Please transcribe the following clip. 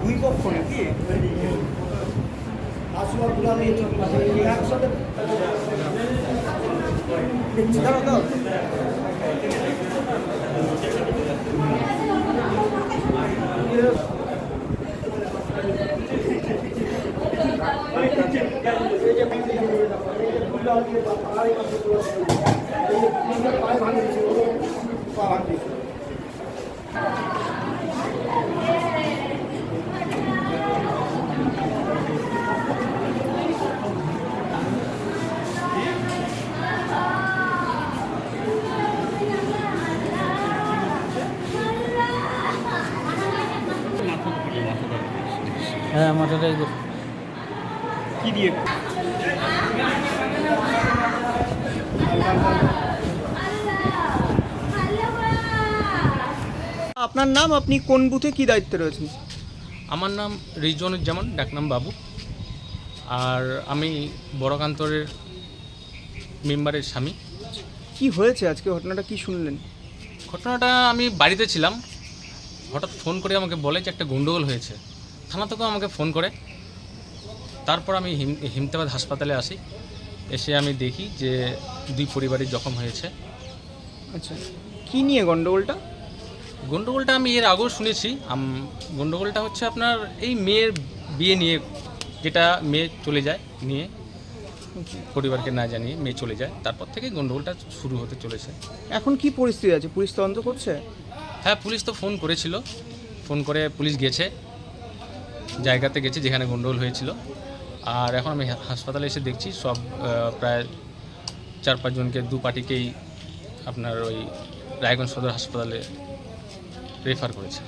দুই পক্ষ নাকি আসুয়া গুলা নিয়ে একসাথে দাঁড়াও দাও হ্যাঁ মাথাটাই কি দিয়ে? আপনার নাম আপনি কোন বুথে কি দায়িত্বে রয়েছেন? আমার নাম রিজওয়ানুজ্জামান ডাকনাম বাবু। আর আমি বড়কান্তরের মেম্বারের স্বামী। কি হয়েছে আজকে? ঘটনাটা কি শুনলেন? ঘটনাটা আমি বাড়িতে ছিলাম। হঠাৎ ফোন করে আমাকে বলে যে একটা গন্ডগোল হয়েছে। থানা থেকেও আমাকে ফোন করে। তারপর আমি হিম হিমতাবাদ হাসপাতালে আসি। এসে আমি দেখি যে দুই পরিবারের জখম হয়েছে। আচ্ছা। কী নিয়ে গন্ডগোলটা? গন্ডগোলটা আমি এর আগেও শুনেছি। গন্ডগোলটা হচ্ছে আপনার এই মেয়ের বিয়ে নিয়ে যেটা মেয়ে চলে যায় নিয়ে পরিবারকে না জানিয়ে মেয়ে চলে যায় তারপর থেকে গন্ডগোলটা শুরু হতে চলেছে। এখন কি পরিস্থিতি আছে? পুলিশ তদন্ত করছে? হ্যাঁ পুলিশ তো ফোন করেছিল। ফোন করে পুলিশ গেছে জায়গাতে গেছে যেখানে গন্ডগোল হয়েছিল। আর এখন আমি হাসপাতালে এসে দেখছি সব প্রায় চার পাঁচজনকে দু পার্টিকেই আপনার ওই রায়গঞ্জ সদর হাসপাতালে রেফার করেছে।